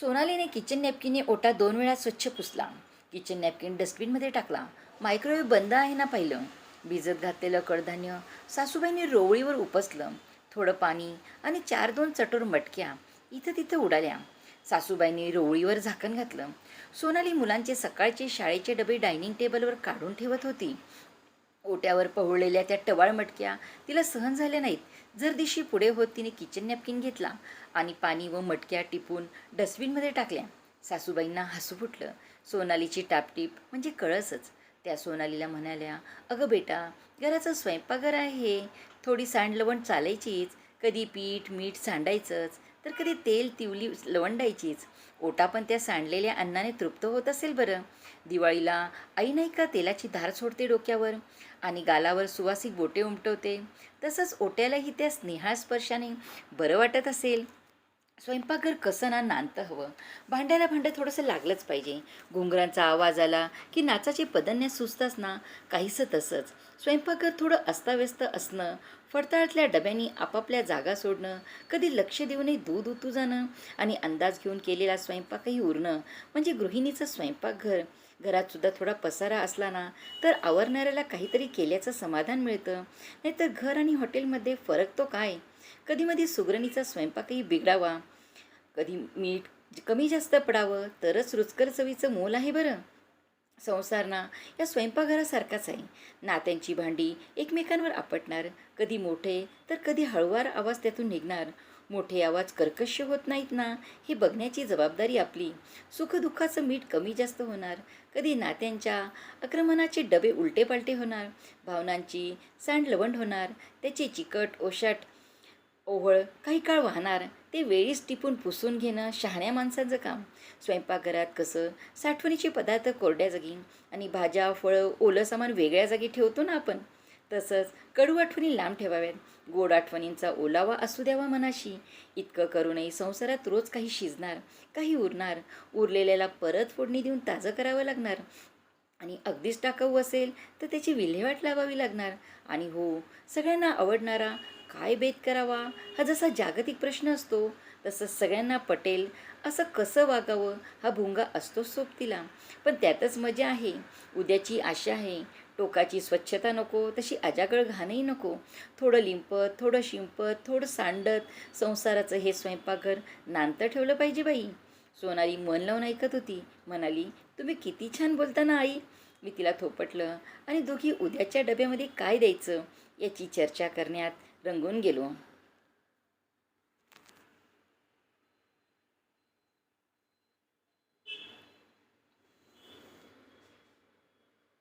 सोनालीने kitchen नॅपकिनने ओटा दोन वेळा स्वच्छ पुसला. किचन नॅपकिन डस्टबिनमध्ये टाकला. मायक्रोवेव्ह बंद आहे ना पाहिलं? भिजत घातलेलं कडधान्य सासूबाईंनी रोवळीवर उपसलं. थोडं पाणी आणि चार दोन चटोर मटक्या इथं तिथं उडाल्या. सासूबाईंनी रोवळीवर झाकण घातलं. सोनाली मुलांचे सकाळचे शाळेचे डबे डायनिंग टेबलवर काढून ठेवत होती. ओट्यावर पहुळलेल्या त्या टवाळ मटक्या तिला सहन झाल्या नाहीत. जर दिशी पुढे होत तिने किचन नॅपकिन घेतला आणि पाणी व मटक्या टिपून डस्टबिनमध्ये टाकल्या. सासूबाईंना हसू फुटलं. सोनालीची टापटीप म्हणजे कळसच. त्या सोनालीला म्हणाल्या अगं बेटा घराचं स्वयंपाकघर आहे. थोडी सांडलवण चालायचीच. कधी पीठ मीठ सांडायचंच. तर कधी तेल तिवली लवंडायचीच. ओटा पण त्या सांडलेल्या अन्नाने तृप्त होत असेल बरं. दिवाळीला आई नाही का तेलाची धार सोडते डोक्यावर? आणि गालावर सुवासिक बोटे उमटवते. तसंच ओट्यालाही त्या स्नेहा स्पर्शाने बरं वाटत असेल. स्वयंपाकघर कसं ना नांदतं हवं. भांड्याला भांडं थोडंसं लागलंच पाहिजे. घुंगरांचा आवाज आला की नाचाचे पदन्या सुचताच ना. काहीसं तसंच. स्वयंपाकघर थोडं अस्ताव्यस्त असणं फडताळातल्या डब्यांनी आपापल्या जागा सोडणं कधी लक्ष देऊनही दूध उतू जाणं आणि अंदाज घेऊन केलेला स्वयंपाकही उरणं म्हणजे गृहिणीचं स्वयंपाकघर. घरातसुद्धा थोडा पसारा असला ना तर आवरणाऱ्याला काहीतरी केल्याचं समाधान मिळतं. नाहीतर घर आणि हॉटेलमध्ये फरक तो काय? कधीमधी सुगरणीचा स्वयंपाकही बिघडावा. कधी मीठ कमी जास्त पडावं तरच रुचकर चवीचं मोल आहे बरं. संसार ना या स्वयंपाकघरासारखाच आहे. नात्यांची भांडी एकमेकांवर आपटणार. कधी मोठे तर कधी हळुवार आवाज त्यातून निघणार. मोठे आवाज कर्कश होत नाहीत ना? हे बघण्याची जबाबदारी आपली. सुखदुःखाचं मीठ कमी जास्त होणार. कधी नात्यांच्या आक्रमणाचे डबे उलटे पालटे होणार. भावनांची सांडलवंड होणार. त्याची चिकट ओशाट ओहळ काही काळ वाहणार. ते वेळीच टिपून पुसून घेणं शहाण्या माणसांचं काम. स्वयंपाकघरात कसं साठवणीचे पदार्थ कोरड्या जागी आणि भाज्या फळं ओलं सामान वेगळ्या जागी ठेवतो ना आपण? तसंच कडू आठवणी लांब ठेवाव्यात. गोड आठवणींचा ओलावा असू द्यावा मनाशी. इतकं करूनही संसारात रोज काही शिजणार काही उरणार. उरलेल्याला परत फोडणी देऊन ताजं करावं लागणार. आणि अगदीच टाकाऊ असेल तर त्याची विल्हेवाट लावावी लागणार. आणि हो सगळ्यांना आवडणारा काय बेत करावा हा जसा जागतिक प्रश्न असतो तसं सगळ्यांना पटेल असं कसं वागावं हा भुंगा असतोच सोबतीला. पण त्यातच मजा आहे. उद्याची आशा आहे टोकाची स्वच्छता नको तशी अजागळ घाणही नको. थोडं लिंपत थोडं शिंपत थोडं सांडत संसाराचं हे स्वयंपाकघर नांतं ठेवलं पाहिजे बाई. सोनाली मन लावून ऐकत होती. म्हणाली तुम्ही किती छान बोलता ना आई. मी तिला थोपटलं. आणि दोघी उद्याच्या डब्यामध्ये काय द्यायचं? याची चर्चा करण्यात रंगून गेलो.